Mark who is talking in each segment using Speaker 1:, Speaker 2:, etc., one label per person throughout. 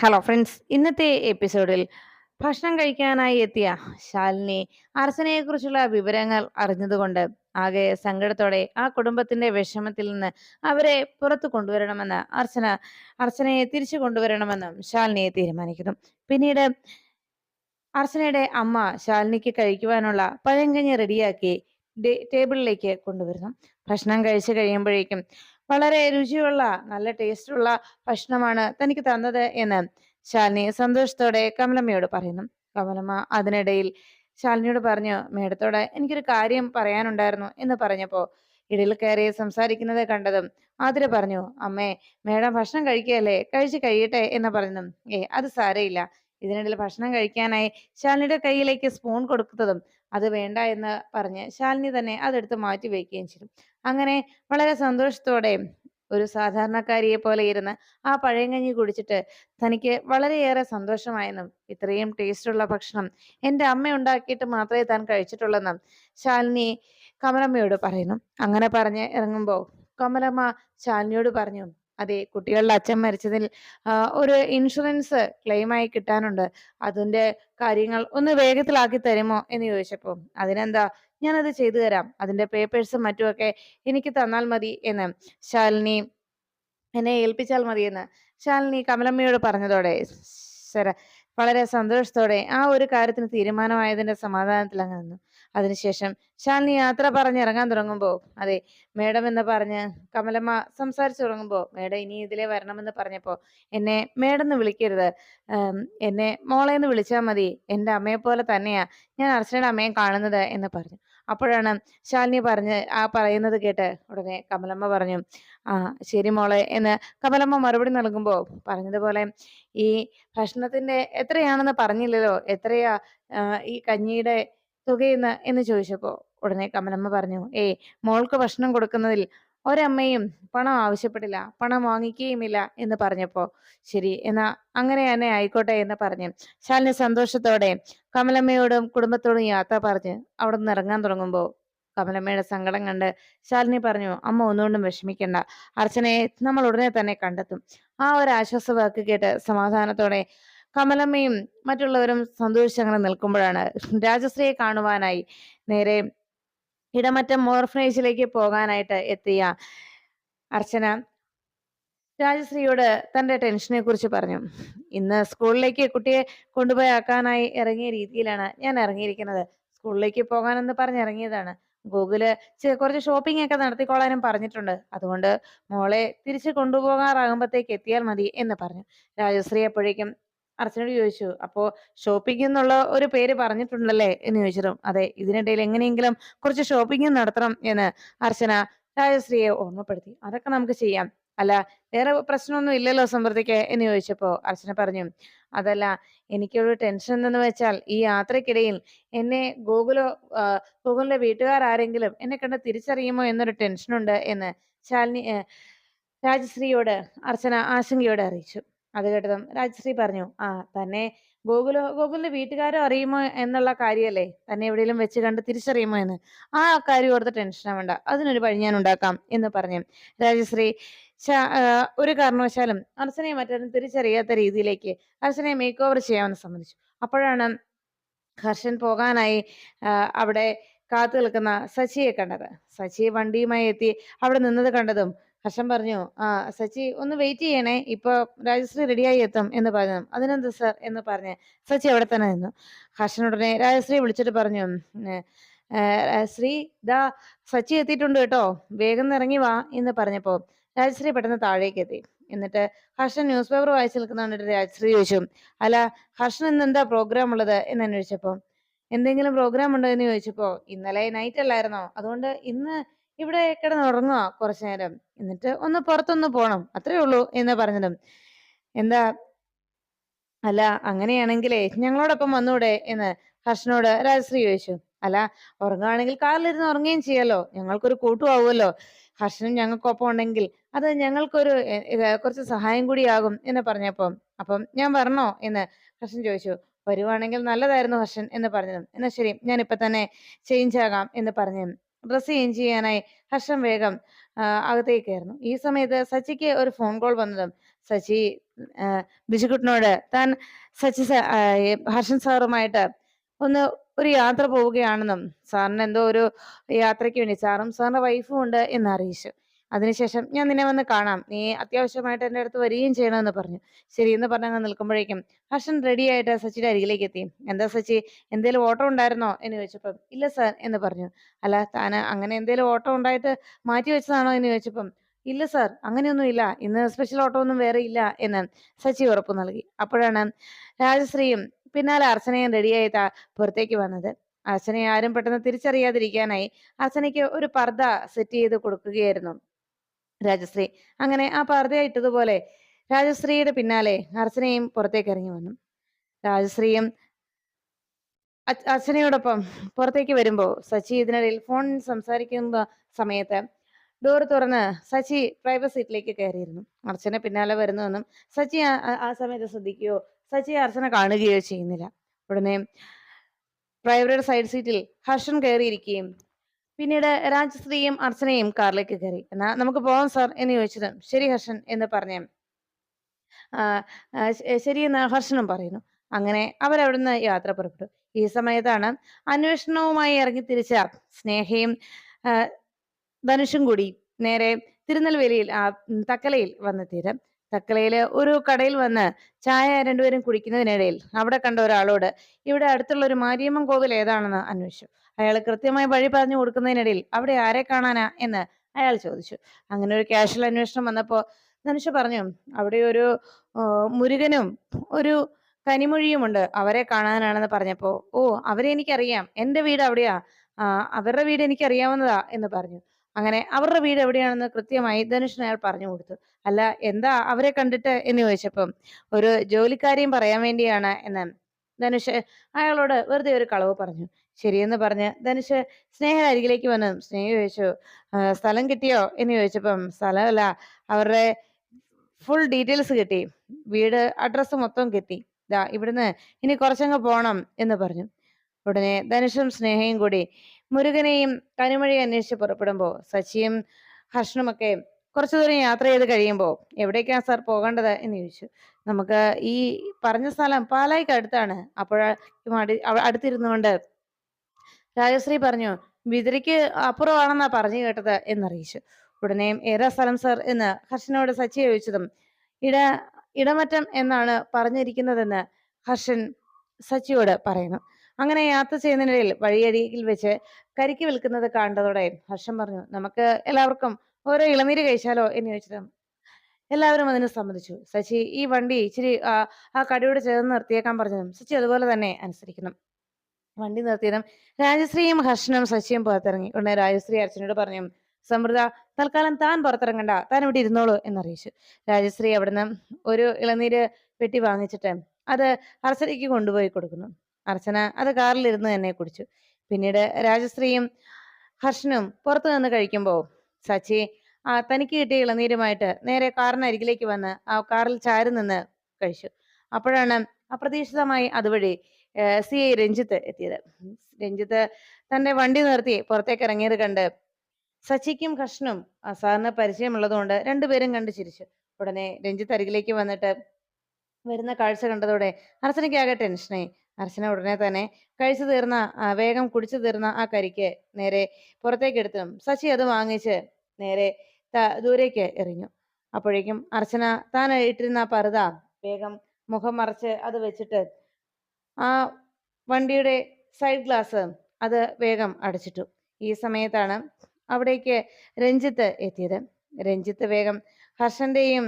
Speaker 1: Hello friends ഇന്നത്തെ എപ്പിസോഡിൽ ഭക്ഷണം കഴിക്കാനായി എത്തിയ ശാലിനി അർച്ചനയെക്കുറിച്ചുള്ള വിവരങ്ങൾ അറിഞ്ഞതുകൊണ്ട് ആകെ സങ്കടത്തോടെ ആ കുടുംബത്തിന്റെ വിഷമത്തിൽ നിന്ന് അവരെ പുറത്തു കൊണ്ടുവരണമെന്ന് അർച്ചന അർച്ചനയെ തിരിച്ചു കൊണ്ടുവരണമെന്നും ശാലിനിയെ തീരുമാനിക്കുന്നു. പിന്നീട് അർച്ചനയുടെ അമ്മ ശാലിനിക്ക് കഴിക്കുവാനുള്ള പഴങ്കഞ്ഞി റെഡിയാക്കി ടേബിളിലേക്ക് കൊണ്ടുവരുന്നു. ഭക്ഷണം കഴിച്ചു കഴിയുമ്പോഴേക്കും വളരെ രുചിയുള്ള നല്ല ടേസ്റ്റുള്ള ഭക്ഷണമാണ് തനിക്ക് തന്നത് എന്ന് ശാലിനി സന്തോഷത്തോടെ കമലമ്മയോട് പറയുന്നു. കമലമ്മ അതിനിടയിൽ ശാലിനിയോട് പറഞ്ഞു മേഡത്തോട് എനിക്കൊരു കാര്യം പറയാനുണ്ടായിരുന്നു എന്ന് പറഞ്ഞപ്പോ ഇടയിൽ കയറി സംസാരിക്കുന്നത് കണ്ടതും ആതിര പറഞ്ഞു അമ്മേ മേഡം ഭക്ഷണം കഴിക്കുകയല്ലേ? കഴിച്ച് കഴിയട്ടെ എന്ന് പറഞ്ഞു ഏ അത് സാരയില്ല ഇതിനിടയിൽ ഭക്ഷണം കഴിക്കാനായി ശാലിനിയുടെ കയ്യിലേക്ക് സ്പൂൺ കൊടുക്കുന്നതും അത് വേണ്ട എന്ന് പറഞ്ഞ് ശാലിനി തന്നെ അതെടുത്ത് മാറ്റി വയ്ക്കുകയും ചെയ്തു. അങ്ങനെ വളരെ സന്തോഷത്തോടെ ഒരു സാധാരണക്കാരിയെ പോലെ ഇരുന്ന് ആ പഴയങ്ങഞ്ഞി കുടിച്ചിട്ട് തനിക്ക് വളരെയേറെ സന്തോഷമായെന്നും ഇത്രയും ടേസ്റ്റുള്ള ഭക്ഷണം എന്റെ അമ്മ ഉണ്ടാക്കിയിട്ട് മാത്രമേ താൻ കഴിച്ചിട്ടുള്ളെന്നും ശാലിനി കമലമ്മയോട് പറയുന്നു. അങ്ങനെ പറഞ്ഞ് ഇറങ്ങുമ്പോൾ കമലമ്മ ശാലിനിയോട് പറഞ്ഞു അതെ കുട്ടികളുടെ അച്ഛൻ മരിച്ചതിൽ ഒരു ഇൻഷുറൻസ് ക്ലെയിമായി കിട്ടാനുണ്ട്. അതിന്റെ കാര്യങ്ങൾ ഒന്ന് വേഗത്തിലാക്കി തരുമോ എന്ന് ചോദിച്ചപ്പോൾ അതിനെന്താ ഞാനത് ചെയ്തു തരാം. അതിന്റെ പേപ്പേഴ്സും മറ്റുമൊക്കെ എനിക്ക് തന്നാൽ മതി എന്ന്. ശാലിനി എന്നെ ഏൽപ്പിച്ചാൽ മതിയെന്ന് ശാലിനി കമലമ്മയോട് പറഞ്ഞതോടെ വളരെ സന്തോഷത്തോടെ ആ ഒരു കാര്യത്തിന് തീരുമാനമായതിന്റെ സമാധാനത്തിൽ അങ്ങ് നിന്നു. അതിനുശേഷം ശാലിനി യാത്ര പറഞ്ഞ് ഇറങ്ങാൻ തുടങ്ങുമ്പോൾ അതെ മേഡം എന്ന് പറഞ്ഞ് കമലമ്മ സംസാരിച്ചു തുടങ്ങുമ്പോൾ മേഡം ഇനി ഇതിലെ വരണമെന്ന് പറഞ്ഞപ്പോൾ എന്നെ മേഡം എന്ന് വിളിക്കരുത്. എന്നെ മോളെ എന്ന് വിളിച്ചാൽ മതി. എന്റെ അമ്മയെ പോലെ തന്നെയാ ഞാൻ അർച്ചനയുടെ അമ്മയെ കാണുന്നത് എന്ന് പറഞ്ഞു. അപ്പോഴാണ് ശാലിനി പറഞ്ഞ് ആ പറയുന്നത് കേട്ട് ഉടനെ കമലമ്മ പറഞ്ഞു ആ ശരി മോളെ എന്ന് കമലമ്മ മറുപടി നൽകുമ്പോൾ പറഞ്ഞതുപോലെ ഈ ഭക്ഷണത്തിന്റെ എത്രയാണെന്ന് പറഞ്ഞില്ലല്ലോ. എത്രയാ ഈ കഞ്ഞിയുടെ തുകയെന്ന് എന്ന് ചോദിച്ചപ്പോ ഉടനെ കമലമ്മ പറഞ്ഞു ഏയ് മോൾക്ക് ഭക്ഷണം കൊടുക്കുന്നതിൽ ഒരമ്മയും പണം ആവശ്യപ്പെടില്ല പണം വാങ്ങിക്കുകയുമില്ല എന്ന് പറഞ്ഞപ്പോ ശരി എന്നാ അങ്ങനെ തന്നെ ആയിക്കോട്ടെ എന്ന് പറഞ്ഞു ശാലിനി സന്തോഷത്തോടെ കമലമ്മയോടും കുടുംബത്തോടും യാത്ര പറഞ്ഞ് അവിടെ നിന്ന് ഇറങ്ങാൻ തുടങ്ങുമ്പോൾ കമലമ്മയുടെ സങ്കടം കണ്ട് ശാലിനി പറഞ്ഞു അമ്മ ഒന്നുകൊണ്ടും വിഷമിക്കണ്ട അർച്ചനയെ നമ്മൾ ഉടനെ തന്നെ കണ്ടെത്തും. ആ ഒരു ആശ്വാസ വാക്ക് കേട്ട് സമാധാനത്തോടെ കമലമ്മയും മറ്റുള്ളവരും സന്തോഷിച്ചങ്ങനെ നിൽക്കുമ്പോഴാണ് രാജശ്രീയെ കാണുവാനായി നേരെ ഇടമറ്റം ഓർഫനേജിലേക്ക് പോകാനായിട്ട് എത്തിയ അർച്ചന രാജശ്രീയോട് തന്റെ ടെൻഷനെ കുറിച്ച് പറഞ്ഞു. ഇന്ന് സ്കൂളിലേക്ക് കുട്ടിയെ കൊണ്ടുപോയി ആക്കാനായി ഇറങ്ങിയ രീതിയിലാണ് ഞാൻ ഇറങ്ങിയിരിക്കുന്നത്. സ്കൂളിലേക്ക് പോകാനെന്ന് പറഞ്ഞ് ഇറങ്ങിയതാണ് ഗൂഗിൾ കുറച്ച് ഷോപ്പിംഗ് ഒക്കെ നടത്തിക്കോളാനും പറഞ്ഞിട്ടുണ്ട്. അതുകൊണ്ട് മോളെ തിരിച്ചു കൊണ്ടുപോകാറാകുമ്പോഴത്തേക്ക് എത്തിയാൽ മതി എന്ന് പറഞ്ഞു. രാജശ്രീ അപ്പോഴേക്കും അർച്ചനോട് ചോദിച്ചു അപ്പോ ഷോപ്പിംഗ് എന്നുള്ള ഒരു പേര് പറഞ്ഞിട്ടുണ്ടല്ലേ? എന്ന് ചോദിച്ചതും അതെ ഇതിനിടയിൽ എങ്ങനെയെങ്കിലും കുറച്ച് ഷോപ്പിംഗ് നടത്തണം എന്ന് അർച്ചന രാജശ്രീയെ ഓർമ്മപ്പെടുത്തി. അതൊക്കെ നമുക്ക് ചെയ്യാം. അല്ല വേറെ പ്രശ്നമൊന്നും ഇല്ലല്ലോ സമൃദ്ധിക്ക് എന്ന് ചോദിച്ചപ്പോ അർച്ചന പറഞ്ഞു അതല്ല എനിക്കൊരു ടെൻഷൻ എന്തെന്ന് വെച്ചാൽ ഈ യാത്രക്കിടയിൽ എന്നെ ഗൂഗിളോ ഗൂഗിളിലെ വീട്ടുകാർ ആരെങ്കിലും എന്നെ കണ്ട് തിരിച്ചറിയുമോ എന്നൊരു ടെൻഷനുണ്ട് എന്ന് ശാലിനി രാജശ്രീയോട് അർച്ചന ആശങ്കയോടെ അറിയിച്ചു. അത് കേട്ടതും രാജശ്രീ പറഞ്ഞു ആ തന്നെ ഗോകുലോ ഗോകുലിന്റെ വീട്ടുകാരോ അറിയുമോ എന്നുള്ള കാര്യമല്ലേ? തന്നെ എവിടെയെങ്കിലും വെച്ച് കണ്ട് തിരിച്ചറിയുമോ എന്ന്? ആ കാര്യം ഓർത്ത് ടെൻഷൻ ആവണ്ട. അതിനൊരു വഴി ഞാൻ ഉണ്ടാക്കാം എന്ന് പറഞ്ഞു. രാജശ്രീ ഒരു കാരണവശാലും അർച്ചനയെ മറ്റാരും തിരിച്ചറിയാത്ത രീതിയിലേക്ക് അർച്ചനയെ മേക്ക് ഓവർ ചെയ്യാമെന്ന് സമ്മതിച്ചു. അപ്പോഴാണ് ഹർഷൻ പോകാനായി അവിടെ കാത്തു നിൽക്കുന്ന സച്ചിയെ കണ്ടത്. സച്ചി വണ്ടിയുമായി എത്തി അവിടെ നിന്നത് കണ്ടതും ഹർഷൻ പറഞ്ഞു ആ സച്ചി ഒന്ന് വെയിറ്റ് ചെയ്യണേ. ഇപ്പൊ രാജശ്രീ റെഡിയായി എത്തും എന്ന് പറഞ്ഞു. അതിനെന്ത് സർ എന്ന് പറഞ്ഞ് സച്ചി അവിടെ തന്നെ നിന്നു. ഹർഷൻ ഉടനെ രാജശ്രീ വിളിച്ചിട്ട് പറഞ്ഞു "ഉം, ഏ, ഏ, ശ്രീ ദാ സച്ചി എത്തിയിട്ടുണ്ട് കേട്ടോ. വേഗം ഇറങ്ങി വാ എന്ന് പറഞ്ഞപ്പോ രാജശ്രീ പെട്ടെന്ന് താഴേക്ക് എത്തി. എന്നിട്ട് ഹർഷൻ ന്യൂസ് പേപ്പർ വായിച്ചു നിൽക്കുന്ന കണ്ടിട്ട് രാജശ്രീ ചോദിച്ചു അല്ല ഹർഷൻ ഇന്ന് എന്താ പ്രോഗ്രാം ഉള്ളത്? എന്ന് അന്വേഷിച്ചപ്പോ എന്തെങ്കിലും പ്രോഗ്രാം ഉണ്ടോ? എന്ന് ചോദിച്ചപ്പോ ഇന്നലെ നൈറ്റ് അല്ലായിരുന്നോ. അതുകൊണ്ട് ഇന്ന് ഇവിടെ കിടന്ന് ഉറങ്ങുക കുറച്ചു നേരം. എന്നിട്ട് ഒന്ന് പുറത്തൊന്ന് പോണം. അത്രേ ഉള്ളൂ എന്ന് പറഞ്ഞതും. എന്താ? അല്ല അങ്ങനെയാണെങ്കിലേ ഞങ്ങളോടൊപ്പം വന്നൂടെ എന്ന് ഹർഷനോട് രാജശ്രീ ചോദിച്ചു. അല്ല ഉറങ്ങുകയാണെങ്കിൽ കാറിലിരുന്ന് ഉറങ്ങുകയും ചെയ്യാലോ? ഞങ്ങൾക്കൊരു കൂട്ടുമാവുമല്ലോ. ഹർഷനും ഞങ്ങൾക്കൊപ്പം ഉണ്ടെങ്കിൽ അത് ഞങ്ങൾക്കൊരു കുറച്ച് സഹായം കൂടിയാകും എന്ന് പറഞ്ഞപ്പം അപ്പം ഞാൻ വരണോ എന്ന് ഹർഷൻ ചോദിച്ചു. വരുവാണെങ്കിൽ നല്ലതായിരുന്നു ഹർഷൻ എന്ന് പറഞ്ഞതും. എന്നാ ശരി ഞാൻ ഇപ്പൊ തന്നെ ചേഞ്ച് ആകാം എന്ന് പറഞ്ഞു. ഡ്രസ്സ് ചേഞ്ച് ചെയ്യാനായി ഹർഷം വേഗം അകത്തേക്കായിരുന്നു ഈ സമയത്ത് സച്ചിക്ക് ഒരു ഫോൺ കോൾ വന്നതും സച്ചി ബിജുകുട്ടനോട് താൻ സച്ചി ഹർഷൻ സാറുമായിട്ട് ഒന്ന് ഒരു യാത്ര പോവുകയാണെന്നും സാറിന് എന്തോ ഒരു യാത്രയ്ക്ക് വേണ്ടി സാറും സാറിന്റെ വൈഫും ഉണ്ട് എന്ന് അറിയിച്ചു. അതിനുശേഷം ഞാൻ നിന്നെ വന്ന് കാണാം. നീ അത്യാവശ്യമായിട്ട് എന്റെ അടുത്ത് വരികയും ചെയ്യണമെന്ന് പറഞ്ഞു. ശരി എന്ന് പറഞ്ഞങ്ങ് നിൽക്കുമ്പോഴേക്കും ഹർഷൻ റെഡിയായിട്ട് സച്ചിയുടെ അരികിലേക്ക് എത്തി. എന്താ സച്ചി എന്തേലും ഓട്ടം ഉണ്ടായിരുന്നോ എന്ന് ചോദിച്ചപ്പം ഇല്ല സർ എന്ന് പറഞ്ഞു. അല്ല താൻ അങ്ങനെ എന്തേലും ഓട്ടം ഉണ്ടായിട്ട് മാറ്റി വെച്ചതാണോ എന്ന് ചോദിച്ചപ്പം ഇല്ല സാർ അങ്ങനെയൊന്നും ഇല്ല. ഇന്ന് സ്പെഷ്യൽ ഓട്ടോ ഒന്നും വേറെ ഇല്ല എന്ന് സച്ചി ഉറപ്പ് നൽകി. അപ്പോഴാണ് രാജശ്രീയും പിന്നാലെ അർച്ചനയും റെഡിയായി പുറത്തേക്ക് വന്നത്. അർച്ചനയെ ആരും പെട്ടെന്ന് തിരിച്ചറിയാതിരിക്കാനായി അർച്ചനയ്ക്ക് ഒരു പർദ്ദ സെറ്റ് ചെയ്ത് കൊടുക്കുകയായിരുന്നു രാജശ്രീ. അങ്ങനെ ആ പർദ്ദ ഇട്ടതുപോലെ രാജശ്രീയുടെ പിന്നാലെ അർച്ചനയും പുറത്തേക്ക് ഇറങ്ങി വന്നു. രാജശ്രീയും അച്ഛനയോടൊപ്പം പുറത്തേക്ക് വരുമ്പോ സച്ചി ഇതിനിടയിൽ ഫോൺ സംസാരിക്കുന്ന സമയത്ത് ഡോർ തുറന്ന് സച്ചി പ്രൈവറ്റ് സീറ്റിലേക്ക് കയറിയിരുന്നു. അർച്ചന പിന്നാലെ വരുന്നുവെന്നും സച്ചി ആ സമയത്ത് ശ്രദ്ധിക്കുകയോ സച്ചി അർച്ചന കാണുകയോ ചെയ്യുന്നില്ല. ഉടനെ ഡ്രൈവറുടെ സൈഡ് സീറ്റിൽ ഹർഷൻ കയറിയിരിക്കുകയും പിന്നീട് രാജശ്രീയും അർച്ചനയും കാറിലേക്ക് കയറി. എന്നാ നമുക്ക് പോവാം സാർ എന്ന് ചോദിച്ചതും ശരി ഹർഷൻ എന്ന് പറഞ്ഞു ശരിയെന്ന് ഹർഷനും പറയുന്നു. അങ്ങനെ അവരവിടുന്ന് യാത്ര പുറപ്പെട്ടു. ഈ സമയത്താണ് അന്വേഷണവുമായി ഇറങ്ങി തിരിച്ച സ്നേഹയും ധനുഷും കൂടി നേരെ തിരുനെൽവേലിയിൽ ആ തക്കലയിൽ വന്നെത്തിയത്. തക്കലയിൽ ഒരു കടയിൽ വന്ന് ചായ രണ്ടുപേരും കുടിക്കുന്നതിനിടയിൽ അവിടെ കണ്ട ഒരാളോട് ഇവിടെ അടുത്തുള്ള ഒരു മാരിയമ്മൻ കോവിൽ ഏതാണെന്ന് അന്വേഷിച്ചു. അയാൾ കൃത്യമായി വഴി പറഞ്ഞു കൊടുക്കുന്നതിനിടയിൽ അവിടെ ആരെ കാണാനാ എന്ന് അയാൾ ചോദിച്ചു. അങ്ങനെ ഒരു കാഷ്വൽ അന്വേഷണം വന്നപ്പോ ധനുഷ് പറഞ്ഞു അവിടെ ഒരു മുരുകനും ഒരു കനിമൊഴിയുമുണ്ട്. അവരെ കാണാനാണെന്ന് പറഞ്ഞപ്പോ ഓ അവരെ എനിക്കറിയാം. എന്റെ വീട് അവിടെയാ. അവരുടെ വീട് എനിക്കറിയാവുന്നതാ എന്ന് പറഞ്ഞു. അങ്ങനെ അവരുടെ വീട് എവിടെയാണെന്ന് കൃത്യമായി ധനുഷിന് അയാൾ പറഞ്ഞു കൊടുത്തു. അല്ല എന്താ അവരെ കണ്ടിട്ട് എന്ന് ചോദിച്ചപ്പം ഒരു ജോലിക്കാരിയും പറയാൻ വേണ്ടിയാണ് എന്ന് ധനുഷ് അയാളോട് വെറുതെ ഒരു കളവ് പറഞ്ഞു. ശരിയെന്ന് പറഞ്ഞ് ധനുഷ് സ്നേഹ അരികിലേക്ക് വന്നു. സ്നേഹ ചോദിച്ചു സ്ഥലം കിട്ടിയോ എന്ന് ചോദിച്ചപ്പം സ്ഥലമല്ല അവരുടെ ഫുൾ ഡീറ്റെയിൽസ് കിട്ടി. വീട് അഡ്രസ്സ് മൊത്തം കിട്ടി. ഇതാ ഇവിടുന്ന് ഇനി കുറച്ചങ്ങ് പോണം എന്ന് പറഞ്ഞു. ഉടനെ ധനുഷും സ്നേഹയും കൂടി മുരുകനെയും കനിമൊഴിയെയും അന്വേഷിച്ച് പുറപ്പെടുമ്പോ സച്ചിയും ഹർഷനുമൊക്കെ കുറച്ചു ദൂരം യാത്ര ചെയ്ത് കഴിയുമ്പോ എവിടേക്കാണ് സാർ പോകേണ്ടത് എന്ന് ചോദിച്ചു. നമുക്ക് ഈ പറഞ്ഞ സ്ഥലം പാലായ്ക്ക് അടുത്താണ്. അപ്പോഴും അടി അടുത്തിരുന്നുകൊണ്ട് രാജശ്രീ പറഞ്ഞു വിതിരിക്ക് അപ്പുറമാണെന്നാ പറഞ്ഞു കേട്ടത് എന്നറിയിച്ചു. ഉടനെ ഏതാ സ്ഥലം സാർ എന്ന് ഹർഷനോട് സച്ചി ചോദിച്ചതും ഇട ഇടമറ്റം എന്നാണ് പറഞ്ഞിരിക്കുന്നതെന്ന് ഹർഷൻ സച്ചിയോട് പറയുന്നു. അങ്ങനെ യാത്ര ചെയ്യുന്നതിനിടയിൽ വഴിയരികിൽ വെച്ച് കരിക്ക് വിൽക്കുന്നത് കണ്ടതോടെ ഹർഷം പറഞ്ഞു നമുക്ക് എല്ലാവർക്കും ഓരോ ഇളനീര് കഴിച്ചാലോ എന്ന് ചോദിച്ചിട്ട് എല്ലാവരും അതിന് സമ്മതിച്ചു. സച്ചി ഈ വണ്ടി ഇച്ചിരി ആ കടയോട് ചേർന്ന് നിർത്തിയേക്കാൻ പറഞ്ഞതും സച്ചി അതുപോലെ തന്നെ അനുസരിക്കണം വണ്ടി നിർത്തിയതും രാജശ്രീയും ഹർഷനും സച്ചിയും പുറത്തിറങ്ങി. ഉടനെ രാജശ്രീ അർച്ചനോട് പറഞ്ഞു സമൃദ്ധ തൽക്കാലം താൻ പുറത്തിറങ്ങണ്ട താൻ ഇവിടെ ഇരുന്നോളൂ എന്നറിയിച്ചു. രാജശ്രീ അവിടുന്ന് ഒരു ഇളനീര് പെട്ടി വാങ്ങിച്ചിട്ട് അത് അർച്ചനയ്ക്ക് കൊണ്ടുപോയി കൊടുക്കുന്നു. അർച്ചന അത് കാറിലിരുന്ന് തന്നെ കുടിച്ചു. പിന്നീട് രാജശ്രീയും ഹർഷനും പുറത്തു നിന്ന് കഴിക്കുമ്പോൾ സച്ചി ആ തനിക്ക് കിട്ടിയ ഇളനീരുമായിട്ട് നേരെ കാറിനരികിലേക്ക് വന്ന് ആ കാറിൽ ചാരി നിന്ന് കഴിച്ചു. അപ്പോഴാണ് അപ്രതീക്ഷിതമായി അതുവഴി സി ഐ രഞ്ജിത്ത് എത്തിയത്. രഞ്ജിത്ത് തന്റെ വണ്ടി നിർത്തി പുറത്തേക്ക് ഇറങ്ങിയത് കണ്ട് സച്ചിക്കും ഹർഷനും ആ സാറിന് പരിചയമുള്ളതുകൊണ്ട് രണ്ടുപേരും കണ്ട് ചിരിച്ചു. ഉടനെ രഞ്ജിത്ത് അരികിലേക്ക് വന്നിട്ട് വരുന്ന കാഴ്ച കണ്ടതോടെ അർച്ചനയ്ക്കാകെ ടെൻഷനായി. അർച്ചന ഉടനെ തന്നെ കഴിച്ചു തീർന്ന വേഗം കുടിച്ചു തീർന്ന ആ കരിക്ക് നേരെ പുറത്തേക്ക് എടുത്തു സച്ചി അത് വാങ്ങിച്ച് നേരെ ദൂരേക്ക് എറിഞ്ഞു. അപ്പോഴേക്കും അർച്ചന താൻ ഇട്ടിരുന്ന പർദ്ദ വേഗം മുഖം മറച്ച് അത് വെച്ചിട്ട് ആ വണ്ടിയുടെ സൈഡ് ഗ്ലാസ് അത് വേഗം അടച്ചിട്ടു. ഈ സമയത്താണ് അവിടേക്ക് രഞ്ജിത്ത് എത്തിയത്. രഞ്ജിത്ത് വേഗം ഹർഷന്റെയും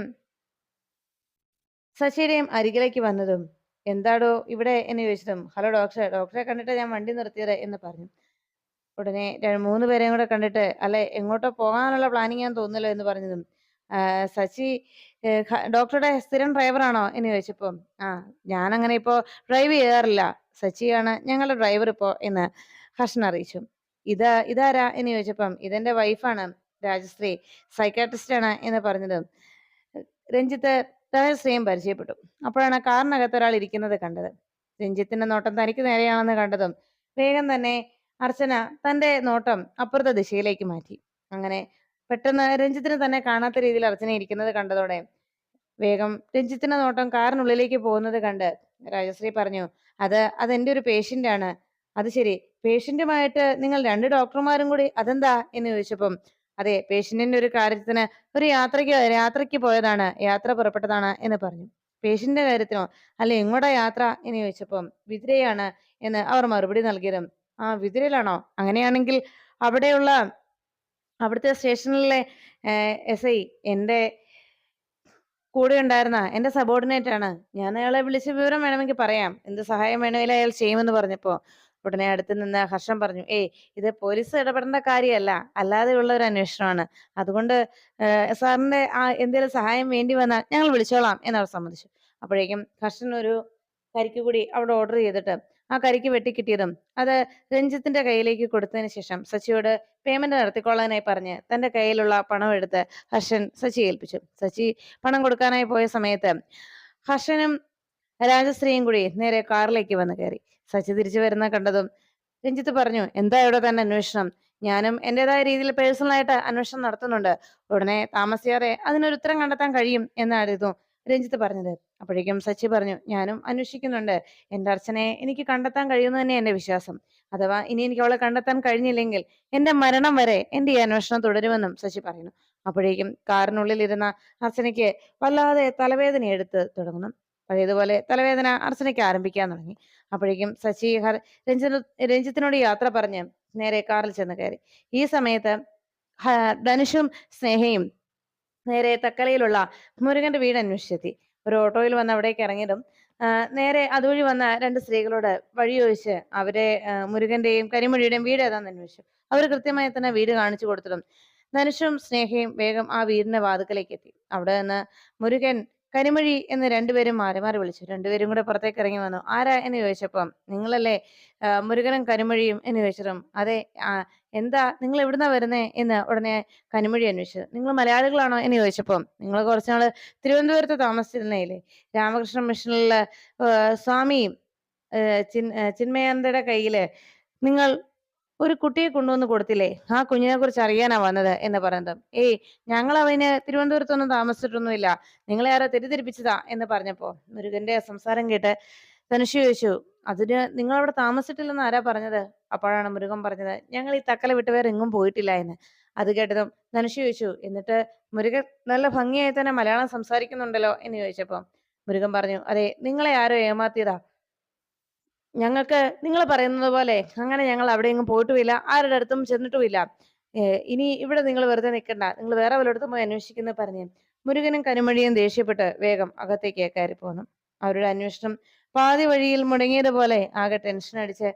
Speaker 1: ശശിയുടെയും അരികിലേക്ക് വന്നതും എന്താടോ ഇവിടെ എന്ന് ചോദിച്ചതും ഹലോ ഡോക്ടറെ ഡോക്ടറെ കണ്ടിട്ട് ഞാൻ വണ്ടി നിർത്തിയത് എന്ന് പറഞ്ഞു. ഉടനെ മൂന്ന് പേരെയും കൂടെ കണ്ടിട്ട് അല്ലെ എങ്ങോട്ടോ പോകാനുള്ള പ്ലാനിങ് ഞാൻ തോന്നുന്നല്ലോ എന്ന് പറഞ്ഞതും ശശി ഡോക്ടറുടെ സ്ഥിരം ഡ്രൈവറാണോ എന്ന് ചോദിച്ചപ്പം ആ ഞാൻ അങ്ങനെ ഇപ്പോ ഡ്രൈവ് ചെയ്യാറില്ല സച്ചിയാണ് ഞങ്ങളുടെ ഡ്രൈവർ ഇപ്പോ എന്ന് ഹർഷൻ അറിയിച്ചു. ഇതാ ഇതാരാ എന്ന് ചോദിച്ചപ്പം ഇതെന്റെ വൈഫാണ് രാജശ്രീ സൈക്കാട്രിസ്റ്റ് ആണ് എന്ന് പറഞ്ഞതും രഞ്ജിത്ത് രാജശ്രീയും പരിചയപ്പെട്ടു. അപ്പോഴാണ് കാറിനകത്ത് ഒരാൾ ഇരിക്കുന്നത് കണ്ടത്. രഞ്ജിത്തിന്റെ നോട്ടം തനിക്ക് നേരെയാണെന്ന് കണ്ടതും വേഗം തന്നെ അർച്ചന തന്റെ നോട്ടം അപ്പുറത്തെ ദിശയിലേക്ക് മാറ്റി. അങ്ങനെ പെട്ടെന്ന് രഞ്ജിത്തിന് തന്നെ കാണാത്ത രീതിയിൽ അർച്ചന ഇരിക്കുന്നത് കണ്ടതോടെ വേഗം രഞ്ജിത്തിന്റെ നോട്ടം കാറിനുള്ളിലേക്ക് പോകുന്നത് കണ്ട് രാജശ്രീ പറഞ്ഞു അത് അതെന്റെ ഒരു പേഷ്യന്റ് ആണ് അത് ശരി പേഷ്യന്റുമായിട്ട് നിങ്ങൾ രണ്ട് ഡോക്ടർമാരും കൂടി അതെന്താ എന്ന് ചോദിച്ചപ്പം അതെ പേഷ്യന്റിന്റെ ഒരു കാര്യത്തിന് ഒരു യാത്രയ്ക്ക് യാത്രയ്ക്ക് പോയതാണ് യാത്ര പുറപ്പെട്ടതാണ് എന്ന് പറഞ്ഞു. പേഷ്യന്റിന്റെ കാര്യത്തിനോ അല്ല എങ്ങോട്ടാ യാത്ര എന്ന് ചോദിച്ചപ്പം വിതിരയാണ് എന്ന് അവർ മറുപടി നൽകിയതും ആ വിതിരയിലാണോ? അങ്ങനെയാണെങ്കിൽ അവിടെയുള്ള അവിടുത്തെ സ്റ്റേഷനിലെ എസ് ഐ എന്റെ കൂടെ ഉണ്ടായിരുന്ന എന്റെ സബോർഡിനേറ്റ് ആണ് ഞാൻ അയാളെ വിളിച്ച വിവരം വേണമെങ്കിൽ പറയാം. എന്ത് സഹായം വേണമെങ്കിലും അയാൾ ചെയ്യുമെന്ന് പറഞ്ഞപ്പോൾ ഉടനെ അടുത്ത് നിന്ന് ഹർഷം പറഞ്ഞു ഏയ് ഇത് പോലീസ് ഇടപെടേണ്ട കാര്യമല്ല. അല്ലാതെയുള്ള ഒരു അന്വേഷണമാണ്. അതുകൊണ്ട് സാറിന്റെ ആ എന്തെങ്കിലും സഹായം വേണ്ടി വന്നാൽ ഞങ്ങൾ വിളിച്ചോളാം എന്നവർ സമ്മതിച്ചു. അപ്പോഴേക്കും ഹർഷൻ ഒരു കരിക്ക് കൂടി അവിടെ ഓർഡർ ചെയ്തിട്ട് ആ കരിക്ക് വെട്ടിക്കിട്ടിയതും അത് രഞ്ജിത്തിന്റെ കയ്യിലേക്ക് കൊടുത്തതിന് ശേഷം സച്ചിയോട് പേയ്മെന്റ് നടത്തിക്കൊള്ളാനായി പറഞ്ഞ് തന്റെ കയ്യിലുള്ള പണം എടുത്ത് ഹർഷൻ സച്ചി ഏൽപ്പിച്ചു. സച്ചി പണം കൊടുക്കാനായി പോയ സമയത്ത് ഹർഷനും രാജശ്രീയും കൂടി നേരെ കാറിലേക്ക് വന്ന് കയറി. സച്ചി തിരിച്ചു വരുന്ന കണ്ടതും രഞ്ജിത്ത് പറഞ്ഞു എന്താ ഇവിടെ തന്നെ അന്വേഷണം? ഞാനും എന്റേതായ രീതിയിൽ പേഴ്സണലായിട്ട് അന്വേഷണം നടത്തുന്നുണ്ട്. ഉടനെ താമസിയാതെ അതിനൊരു ഉത്തരം കണ്ടെത്താൻ കഴിയും എന്നായിരുന്നു രഞ്ജിത്ത് പറഞ്ഞത്. അപ്പോഴേക്കും സച്ചി പറഞ്ഞു ഞാനും അന്വേഷിക്കുന്നുണ്ട്. എന്റെ അർച്ചനയെ എനിക്ക് കണ്ടെത്താൻ കഴിയുന്നു തന്നെ എന്റെ വിശ്വാസം. അഥവാ ഇനി എനിക്ക് അവളെ കണ്ടെത്താൻ കഴിഞ്ഞില്ലെങ്കിൽ എന്റെ മരണം വരെ എന്റെ ഈ അന്വേഷണം തുടരുമെന്നും സച്ചി പറയുന്നു. അപ്പോഴേക്കും കാറിനുള്ളിൽ ഇരുന്ന അർച്ചനയ്ക്ക് വല്ലാതെ തലവേദന എടുത്ത് തുടങ്ങുന്നു. പഴയതുപോലെ തലവേദന അർച്ചനയ്ക്ക് ആരംഭിക്കാൻ തുടങ്ങി. അപ്പോഴേക്കും ശശി ഹർ രഞ്ജിത രഞ്ജിത്തിനോട് യാത്ര പറഞ്ഞ് നേരെ കാറിൽ ചെന്ന് കയറി. ഈ സമയത്ത് ധനുഷും സ്നേഹയും നേരെ തക്കലയിലുള്ള മുരുകന്റെ വീട് അന്വേഷിച്ചെത്തി. ഒരു ഓട്ടോയിൽ വന്ന് അവിടേക്ക് ഇറങ്ങിയതും നേരെ അതുവഴി വന്ന രണ്ട് സ്ത്രീകളോട് വഴി ചോദിച്ച് അവരെ മുരുകന്റെയും കരിമൊഴിയുടെയും വീട് ഏതാന്ന് അന്വേഷിച്ചു. അവർ കൃത്യമായി തന്നെ വീട് കാണിച്ചു കൊടുത്തിടും ധനുഷും സ്നേഹയും വേഗം ആ വീടിന്റെ വാതുക്കലേക്ക് എത്തി. അവിടെ നിന്ന് മുരുകൻ കരിമഴി എന്ന് രണ്ടുപേരും മാറി മാറി വിളിച്ചു. രണ്ടുപേരും കൂടെ പുറത്തേക്ക് ഇറങ്ങി വന്നു. ആരാ? എന്ന് ചോദിച്ചപ്പം നിങ്ങളല്ലേ മുരുകനും കനിമൊഴിയും? എന്ന് ചോദിച്ചതും അതെ എന്താ നിങ്ങൾ എവിടുന്നാ വരുന്നേ? എന്ന് ഉടനെ കനിമൊഴി അന്വേഷിച്ചു നിങ്ങൾ മലയാളികളാണോ? എന്ന് ചോദിച്ചപ്പം നിങ്ങൾ കുറച്ച് നാൾ തിരുവനന്തപുരത്ത് താമസിച്ചിരുന്നേലേ രാമകൃഷ്ണ മിഷനിലെ സ്വാമിയും ചിന്മയാനന്ദയുടെ കയ്യിൽ നിങ്ങൾ ഒരു കുട്ടിയെ കൊണ്ടുവന്ന് കൊടുത്തില്ലേ? ആ കുഞ്ഞിനെ കുറിച്ച് അറിയാനാ വന്നത് എന്ന് പറയുന്നത്. ഏയ് ഞങ്ങൾ അവന് തിരുവനന്തപുരത്തൊന്നും താമസിച്ചിട്ടൊന്നുമില്ല. നിങ്ങളെ ആരോ തെറ്റിദ്ധരിപ്പിച്ചതാ എന്ന് പറഞ്ഞപ്പോ മുരുകന്റെ സംസാരം കേട്ട് ധനുഷ് ചോദിച്ചു അതിന് നിങ്ങൾ അവിടെ താമസിച്ചിട്ടില്ലെന്ന് ആരാ പറഞ്ഞത്? അപ്പോഴാണ് മുരുകൻ പറഞ്ഞത് ഞങ്ങൾ ഈ തക്കല വിട്ട് വേറെ എങ്ങും പോയിട്ടില്ല എന്ന്. അത് കേട്ടതും ധനുഷ് ചോദിച്ചു എന്നിട്ട് മുരുകൻ നല്ല ഭംഗിയായി തന്നെ മലയാളം സംസാരിക്കുന്നുണ്ടല്ലോ? എന്ന് ചോദിച്ചപ്പോ മുരുകൻ പറഞ്ഞു അതെ നിങ്ങളെ ആരോ ഏമാത്തിയതാ. ഞങ്ങൾക്ക് നിങ്ങൾ പറയുന്നത് പോലെ അങ്ങനെ ഞങ്ങൾ അവിടെ എങ്ങും പോയിട്ടുമില്ല ആരുടെ അടുത്തും ചെന്നിട്ടുമില്ല. ഇനി ഇവിടെ നിങ്ങൾ വെറുതെ നിൽക്കണ്ട. നിങ്ങൾ വേറെ വല്ലയിടത്തും പോയി അന്വേഷിക്കുന്ന പറഞ്ഞു മുരുകനും കനുമഴിയും ദേഷ്യപ്പെട്ട് വേഗം അകത്തേക്ക് കയറി പോന്നു. അവരുടെ അന്വേഷണം പാതി വഴിയിൽ മുടങ്ങിയതുപോലെ ആകെ ടെൻഷൻ അടിച്ച്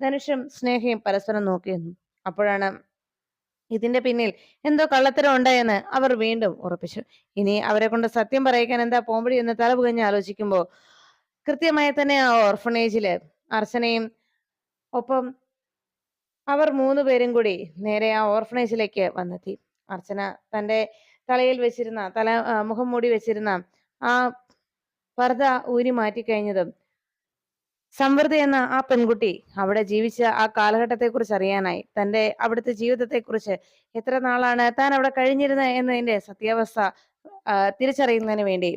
Speaker 1: ധനുഷും സ്നേഹയും പരസ്പരം നോക്കിയിരുന്നു അപ്പോഴാണ് ഇതിന്റെ പിന്നിൽ എന്തോ കള്ളത്തരം ഉണ്ടായെന്ന് അവർ വീണ്ടും ഉറപ്പിച്ചു. ഇനി അവരെ കൊണ്ട് സത്യം പറയിക്കാൻ എന്താ പോംപടി എന്ന് തല പുകഞ്ഞ് ആലോചിക്കുമ്പോൾ കൃത്യമായി തന്നെ ആ ഓർഫണേജിൽ അർച്ചനയും ഒപ്പം അവർ മൂന്ന് പേരും കൂടി നേരെ ആ ഓർഫനേജിലേക്ക് വന്നെത്തി. അർച്ചന തന്റെ തലയിൽ വെച്ചിരുന്ന തല മുഖം മൂടി വെച്ചിരുന്ന ആ പർദ്ദ ഊരി മാറ്റിക്കഴിഞ്ഞതും സംവൃതി എന്ന ആ പെൺകുട്ടി അവിടെ ജീവിച്ച ആ കാലഘട്ടത്തെക്കുറിച്ച് അറിയാനായി. തന്റെ അവിടുത്തെ ജീവിതത്തെക്കുറിച്ച് എത്ര നാളാണ് താൻ അവിടെ കഴിഞ്ഞിരുന്നത് എന്നതിന്റെ സത്യാവസ്ഥ തിരിച്ചറിയുന്നതിന് വേണ്ടി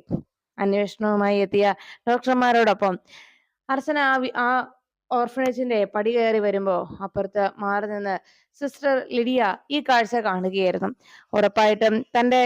Speaker 1: അന്വേഷണവുമായി എത്തിയ ഡോക്ടർമാരോടൊപ്പം അർച്ചന ആ ആ ഓർഫനേജിന്റെ പടി കയറി വരുമ്പോ അപ്പുറത്ത് മാറി നിന്ന് സിസ്റ്റർ ലിഡിയ ഈ കാഴ്ച കാണുകയായിരുന്നു. ഉറപ്പായിട്ടും തന്റെ